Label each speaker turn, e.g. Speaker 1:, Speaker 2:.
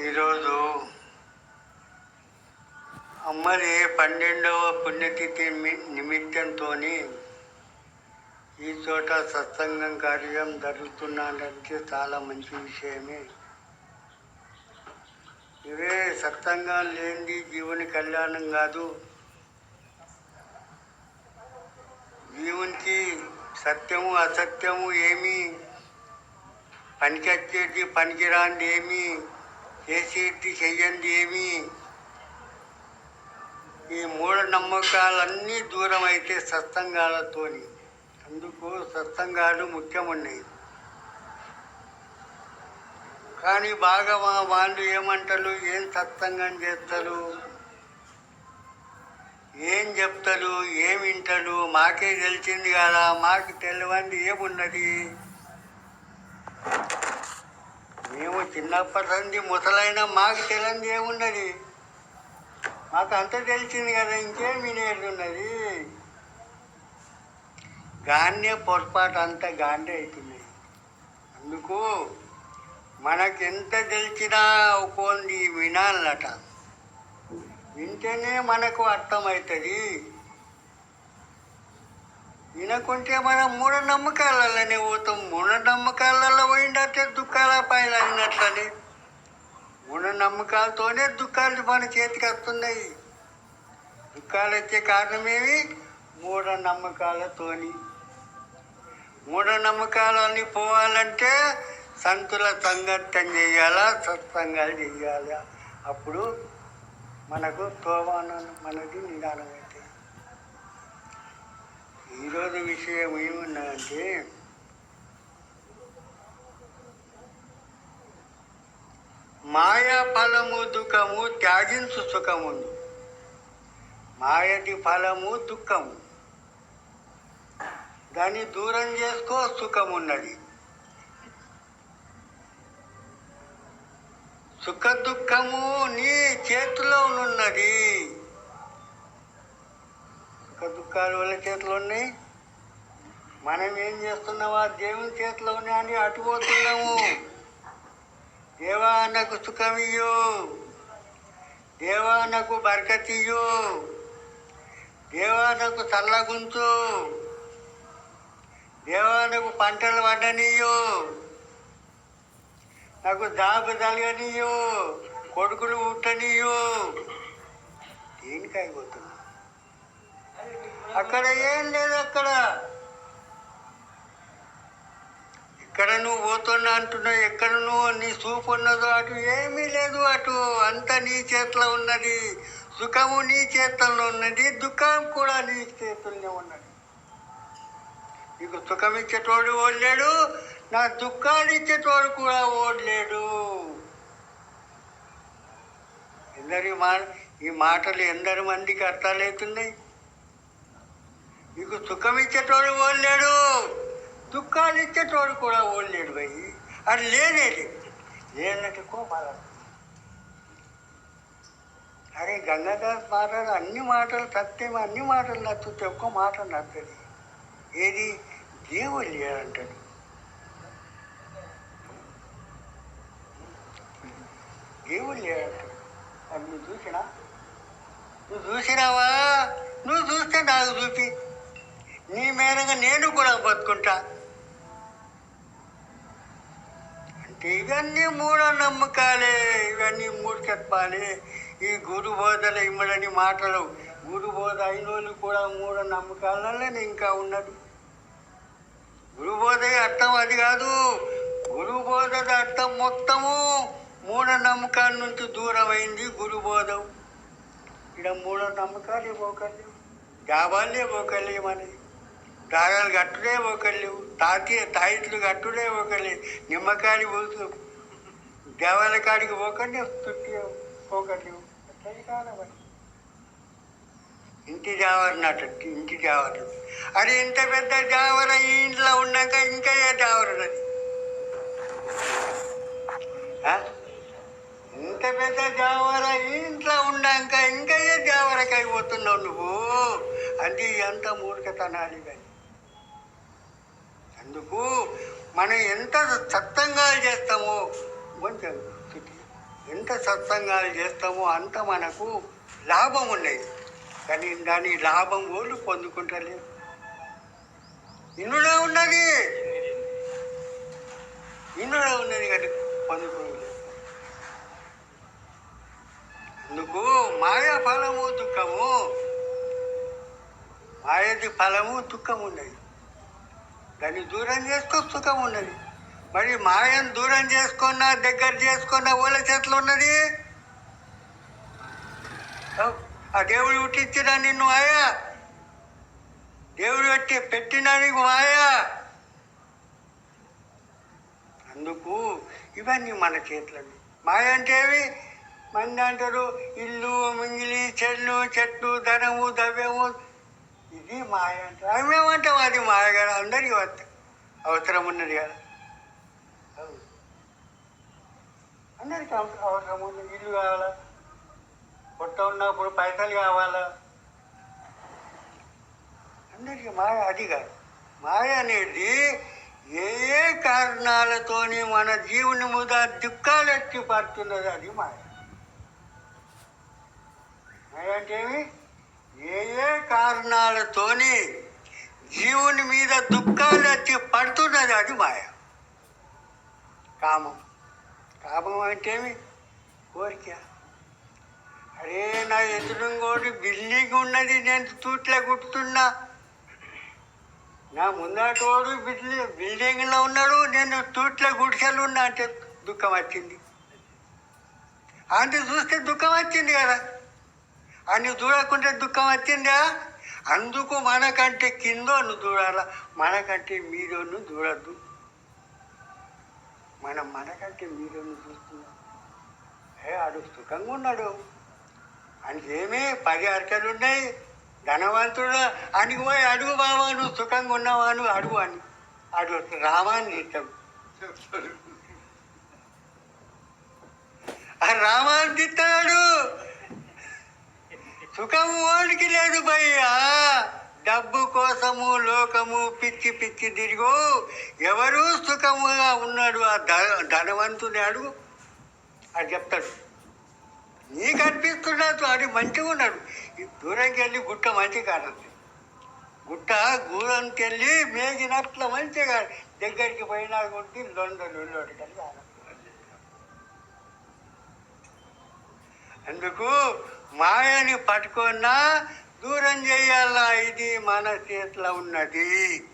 Speaker 1: ఈరోజు అమ్మది పన్నెండవ పుణ్యతిథి మి- నిమిత్తంతో ఈ చోట సత్సంగం కార్యం జరుగుతున్నానంటే చాలా మంచి విషయమే. ఇవే సత్సంగం లేనిది జీవుని కళ్యాణం కాదు. జీవునికి సత్యము అసత్యము ఏమి పనికొచ్చేది పనికిరాంది ఏమీ చేసేటి చెయ్యండి ఏమి. ఈ మూఢ నమ్మకాలన్నీ దూరం అయితే సత్సంగాలతోని. అందుకు సత్సంగాలు ముఖ్యమున్నాయి. కానీ బాగా వాళ్ళు ఏమంటారు ఏం సత్సంగం చేస్తారు ఏం చెప్తారు ఏం వింటారు మాకే తెలిసింది కదా? మాకు తెలియంది ఏమున్నది? చిన్నప్పటి నుండి ముసలైన మాకు తెలియంది ఏమున్నది మాకు అంత తెలిసింది కదా ఇంకేమి నేర్చున్నది గాన్నే పొరపాటు అంతా గాండే అవుతుంది అందుకు మనకెంత తెలిసినా కొన్ని వినాలట. వింటేనే మనకు అర్థమవుతుంది. వినకుంటే మనం మూఢనమ్మకాలనే పోతాం. మూఢనమ్మకాల పోయిందంటే దుఃఖాల పైలు అయినట్లని మూఢనమ్మకాలతోనే దుఃఖాలు మన చేతికి వస్తున్నాయి. దుఃఖాలు వచ్చే కారణమేమి మూఢనమ్మకాలతోని మూఢనమ్మకాలన్నీ పోవాలంటే సంతుల సంఘటన చేయాలా? సత్సంగాలు చేయాలా? అప్పుడు మనకు తోవాన మనది నిదానం అవుతుంది ఈరోజు విషయం ఏమున్నదంటే మాయా ఫలము దుఃఖము త్యాగించు సుఖముందు మాయటి ఫలము దుఃఖము. దాన్ని దూరం చేసుకో సుఖమున్నది. సుఖ దుఃఖము నీ చేతిలో ఉన్నది సుఖ దుఃఖాలు వాళ్ళ చేతిలో ఉన్నాయి? మనం ఏం చేస్తున్నావా దేవుని చేతిలో ఉన్నాయని అటుపోతున్నాము దేవా నాకు సుఖమియ్యు. దేవా నాకు బరకతియ్యు. దేవా నాకు చల్లగుంచు. దేవా నాకు పంటలు పండనీయు నాకు జాబు తలగనీయు కొడుకులు పుట్టనీయు దేనికి అయిపోతున్నా అక్కడ ఏం లేదు అక్కడ. ఇక్కడ నువ్వు పోతున్నా అంటున్నావు ఎక్కడ నువ్వు నీ చూపు ఉన్నదో అటు ఏమీ లేదు అటు. అంత నీ చేతిలో ఉన్నది సుఖము నీ చేతుల్లో ఉన్నది దుఃఖం కూడా నీ చేతుల్లో ఉన్నది. నీకు సుఖం ఇచ్చేటోడు ఓడలేడు నా దుఃఖాన్ని ఇచ్చేటోడు కూడా ఓడలేడు. ఎందరి మా ఈ మాటలు ఎందరి మందికి అర్థాలవుతున్నాయి? నీకు సుఖం ఇచ్చేటోడు ఓడలేడు. దుఃఖాలు ఇచ్చేటోడు కూడా ఓడలేడు పోయి అది లేనేది లేనట్టు కోపాల అరే గంగాదాస్ మాట్లాడు అన్ని మాటలు సత్యం అన్ని మాటలు నచ్చితే ఒక్క మాట నచ్చది. ఏది? దేవుడు లేడంటాడు. దేవుడు లేడంటాడు. అది నువ్వు చూసినా? నువ్వు చూసినావా? నువ్వు చూస్తే నాకు చూపి. నీ మేరగా నేను కూడా బతుకుంటా. అంటే ఇవన్నీ మూఢ నమ్మకాలే ఇవన్నీ మూఢతత్వాలే ఈ గురు బోధలు ఇమ్మడని మాటలు గురు బోధ అయిన వాళ్ళు కూడా మూఢ నమ్మకాలలోనే ఇంకా ఉన్నది. గురు బోధ అర్థం అది కాదు. గురు బోధ అర్థం మొత్తము మూఢ నమ్మకాల నుంచి దూరం అయింది గురు బోధం. ఇక్కడ మూఢ నమ్మకాలు పోకలేవు జాబాలే పోకలేమని దారాలు కట్టుడే ఒకళ్ళు తాకి తాయిట్లు కట్టుడే ఒకళ్ళు నిమ్మకాయలు పోతు దేవాల కాడికి పోకండి చుట్టి పోకలేవు అట్లయి ఇంటి జావరనట ఇంటి జావర. అది ఇంత పెద్ద జావర ఈ ఇంట్లో ఉన్నాక ఇంకా ఏ జావరనది ఇంత పెద్ద జావర ఈ ఇంట్లో ఉన్నాక ఇంకా ఏ జావరకైపోతున్నావు నువ్వు? అది ఎంత మూర్ఖతనాలి కానీ అందుకు మనం ఎంత సత్తంగా చేస్తామో కొంచెం ఎంత సత్సంగాలు చేస్తామో అంత మనకు లాభం ఉన్నాయి కానీ దాని లాభం వాళ్ళు పొందుకుంటలేదు. ఇందులో ఉన్నది. ఇందులో ఉన్నది కానీ పొందుకోలేదు. అందుకు మాయా ఫలము దుఃఖము. మాయది ఫలము దుఃఖం ఉన్నది. దాన్ని దూరం చేసుకో సుఖం ఉన్నది. మరి మాయను దూరం చేసుకున్న దగ్గర చేసుకున్న వాళ్ళ చేతిలో ఉన్నది? ఆ దేవుడు పుట్టించిన నిన్ను మాయా దేవుడు పెట్టి పెట్టిన నీకు మాయా అందుకు ఇవన్నీ మన చేతులని మాయ అంటే ఏవి మంది అంటారు ఇల్లు మింగిలి చెల్లు చెట్టు ధనము ద్రవ్యము ఇది మాయ అంటారు అవి మేమంటాం అది మాయ కదా అందరికీ వద్ద అవసరం ఉన్నది కదా అవును. అందరికీ అవ- అవసరం ఉంది ఇల్లు కావాలా పొట్ట ఉన్నప్పుడు పైసలు కావాలా అందరికీ మాయ అది కాదు మాయ అనేది ఏ ఏ కారణాలతోని మన జీవుని మీద దుఃఖాలు ఎత్తి పడుతున్నది అది మాయ మాయ అంటే ఏమి? ఏ ఏ కారణాలతోని జీవుని మీద దుఃఖాలు వచ్చి పడుతున్నది అది మాయ. కామం. కామం అంటేమి కోరిక. అరే నా ఎదురుంగోటి బిల్డింగ్ ఉన్నది నేను తూట్ల కుట్టుతున్నా. నా ముందటోడు బిల్డింగ్ బిల్డింగ్లో ఉన్నాడు నేను తూట్ల గుడిసెలు ఉన్నా అంటే దుఃఖం వచ్చింది. అంటే చూస్తే దుఃఖం వచ్చింది కదా. అని చూడకుంటే దుఃఖం వచ్చిందా? అందుకు మనకంటే కిందోను చూడాల? మనకంటే మీదోను చూడద్దు. మనం మనకంటే మీదోను చూస్తున్నాం ఏ ఆడు సుఖంగా ఉన్నాడు. అంటే ఏమి పది అర్కలు ఉన్నాయి. ధనవంతుడు? అని పోయి అడుగు బావా నువ్వు సుఖంగా ఉన్నావా నువ్వు అడుగు అని. అడు రామాన్ని తీస్తాడు ఆ రామాన్ని తీస్తాడు సుఖం ఓడికి లేదు భయ్యా. డబ్బు కోసము లోకము పిచ్చి పిచ్చి తిరిగు ఎవరు సుఖముగా ఉన్నాడు ఆ ధనవంతుని అడుగు. అది చెప్తాడు. నీకు అనిపిస్తున్నాడు అది మంచిగా ఉన్నాడు. దూరంకి వెళ్ళి గుట్ట మంచి కాదు గుట్ట దూరంకి వెళ్ళి మేగినట్ల మంచిగా దగ్గరికి పోయినా కొట్టి లొండలు లొల్లోడి కలిగి అందుకు మాయని పట్టుకున్నా దూరం చేయాలా? ఇది మన చేతిలో ఉన్నది.